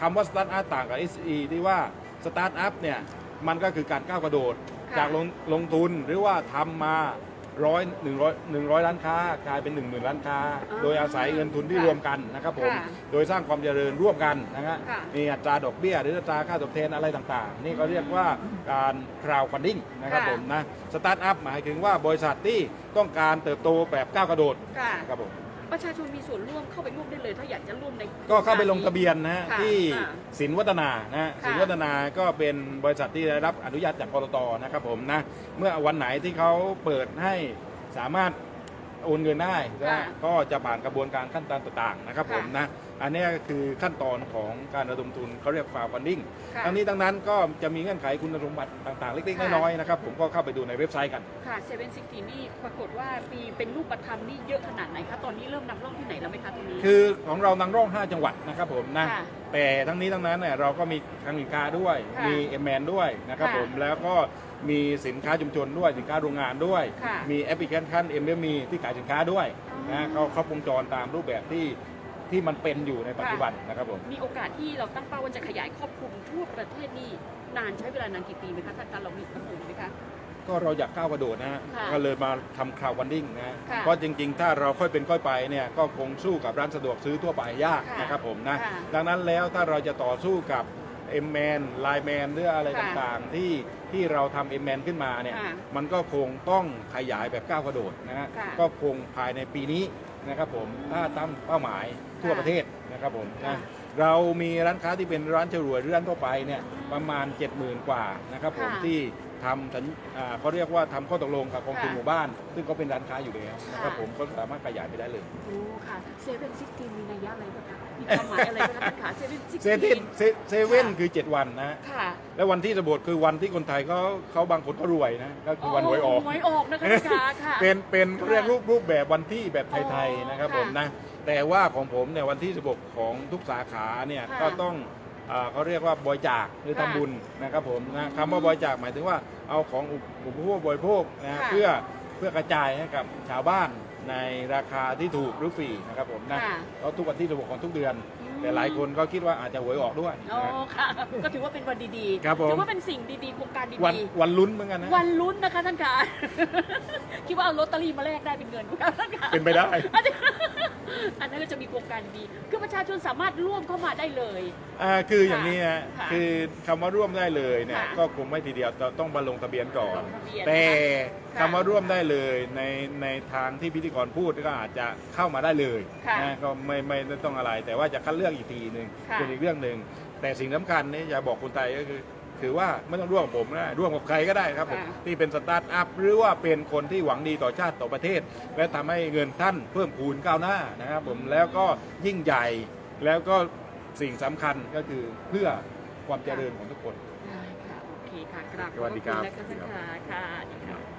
คำว่าสตาร์ทอัพต่างกับ SE ที่ว่าสตาร์ทอัพเนี่ยมันก็คือการก้าวกระโดดค่ะจากลงลงทุนหรือว่าทำมาร้อยหนึ่งร้อยหนึ่งร้อยล้านค้ากลายเป็นหนึ่งหมื่นล้านค้าอ๋อโดยอาศัยเงินทุนที่ค่ะรวมกันนะครับผมค่ะโดยสร้างความเจริญร่วมกันนะฮะค่ะมีอัตราดอกเบี้ย หรืออัตราค่าตอบแทนอะไรต่างๆ นี่ก็เรียกว่าการ crowdfunding นะครับค่ะผมนะสตาร์ทอัพหมายถึงว่าบริษัทที่ต้องการเติบโตแบบก้าวกระโดดค่ะครับผม ประชาชนมีส่วนร่วมเข้าไปร่วมได้เลย ถ้าอยากจะร่วมใน ก็เข้าไปลงทะเบียนนะฮะค่ะที่ค่ะสินวัฒนานะฮะค่ะสินวัฒนาก็เป็นบริษัทที่ได้รับอนุญาตจากกรตนะครับผมนะเมื่อวันไหนที่เขาเปิดให้สามารถ โอนเงินได้นะค่ะก็จะผ่านกระบวนการขั้นตอนต่างๆนะครับผมนะอันนี้คือขั้นตอนของการระดมทุนเขาเรียก crowdfunding ค่ะทั้งนี้ทั้งนั้นก็จะมีเงื่อนไขคุณสมบัติต่างๆ เล็กค่ะๆน้อยๆนะครับผมก็เข้าไปดูในเว็บไซต์กัน ค่ะเซเว่นซิกนี่ปรากฏว่าปีเป็นรูปธรรมนี่เยอะขนาดไหนคะ ตอนนี้เริ่มนำร่องที่ไหนแล้วไหม คะตรงนี้คือของเรานำร่อง 5 จังหวัดนะครับผมนะค่ะแต่ทั้งนี้ทั้งนั้นเนี่ยเราก็มีคลังสินค้าด้วย ค่ะมีเอ็มแมนด้วยนะครับค่ะผมแล้วก็มีสินค้าชุมชนด้วยสินค้าโรงงานด้วย ค่ะมีแอปพลิเคชันเอ็มเมีที่ขายสินค้าด้วยอ๋อ นะเขาครบวงจรตามรูปแบบที่ที่มันเป็นอยู่ในปัจจุบันนะครับผม มีโอกาสที่เราตั้งเป้าว่าจะขยายครอบคลุมทั่วประเทศนี่นานใช้เวลานานกี่ปีไหมคะท่านการเรามีกำหนดไหมคะ ก็เราอยากก้าวกระโดดนะฮะค่ะก็เลยมาทำคราววันดิ้งนะฮะค่ะเพราะจริง ๆ ถ้าเราค่อยเป็นค่อยไปเนี่ยก็คงสู้กับร้านสะดวกซื้อทั่วไปยากค่ะนะครับผมนะค่ะดังนั้นแล้วถ้าเราจะต่อสู้กับเอ็มแมนไลแมนหรืออะไรค่ะต่างๆ ที่ที่เราทำเอ็มแมนขึ้นมาเนี่ยค่ะมันก็คงต้องขยายแบบก้าวกระโดดนะฮะค่ะก็คงภายในปีนี้นะครับผมถ้าตั้งเป้าหมายทั่วค่ะ ประเทศนะครับผมค่ะนะ เรามีร้านค้าที่เป็นร้านฉรวยหรือร้านทั่วไปเนี่ยประมาณ 70,000 กว่านะครับผมค่ะที่ทำสัญอ่าเขาเรียกว่าทำข้อตกลงกับกองทุนค่ะหมู่บ้าน ซึ่งก็เป็นร้านค้าอยู่แล้วนะครับค่ะ ผมก็สามารถขยายไปได้เลย โอ้ค่ะเซเว่นซิกมีนัยยะอะไรบ้างคะมีความหมายอะไรบ้างคะท่านขาเซ เว่นซิกเซเว่นเซเซเว่นคือ 7 วันนะฮะค่ะแล้ววันที่สะบดคือวันที่คนไทยเขาเขาบางคนก็รวยนะ ก็คือวันหวยออก หวยออกนะคะท่านขาค่ะ เป็นเป็นเขาเรียกค่ะรูปรูปแบบวันที่แบบไทยอ๋อๆนะครับค่ะผมนะ แต่ว่าของผมเนี่ยวันที่ 16 ของทุกสาขาเนี่ยค่ะก็ต้องอ่าเขาเรียกว่าบริจาคหรือค่ะทำบุญนะครับผมนะคำว่าบริจาคหมายถึงว่าเอาของอุปอุปโภคบริโภคนะฮะค่ะ เพื่อเพื่อกระจายให้กับชาวบ้านในราคาที่ถูกหรือฟรีนะครับผมนะ ค่ะแล้วทุกวันที่16ของทุกเดือนอืม แต่หลายคนก็คิดว่าอาจจะหวยออกด้วยอ๋อนะฮะค่ะ ก็ถือว่าเป็นวันดีๆครับผม ถือว่าเป็นสิ่งดีๆโครงการวันดีวันลุ้นเหมือนกันนะ ๆ วันลุ้นนะคะท่านขาคิดว่าเอาลอตเตอรี่มาแลกได้เป็นเงินท่านขาเป็นไปได้ อันนั้นก็จะมีโครงการดี คือประชาชนสามารถร่วมเข้ามาได้เลย อ่าคืออย่างนี้ฮะค่ะคือคำว่าร่วมได้เลยเนี่ยค่ะก็คงไม่ทีเดียวเราต้องมาลงทะเบียนก่อน ลงทะเบียนแต่ค่ะคำว่าร่วมได้เลยในในทางที่พิธีกรพูดก็อาจจะเข้ามาได้เลยค่ะ นะก็ไม่ไม่ไม่ต้องอะไร แต่ว่าจะคัดเลือกอีกทีหนึ่งค่ะเป็นอีกเรื่องหนึ่งแต่สิ่งสำคัญนี่จะบอกคนไทยก็คือคือว่าไม่ต้องร่วมกับผมนะร่วมกับใครก็ได้ครับผมค่ะที่เป็นสตาร์ทอัพหรือว่าเป็นคนที่หวังดีต่อชาติต่อประเทศ และทำให้เงินท่านเพิ่มพูนก้าวหน้านะครับผมแล้วก็ยิ่งใหญ่แล้วก็สิ่งสำคัญก็คือเพื่อความเจริญของทุกคน ได้ค่ะ โอเคค่ะกราบขสอบวัสพดีระครัคุณบนะคะท่านขาค่ะสวัสดีค่ะ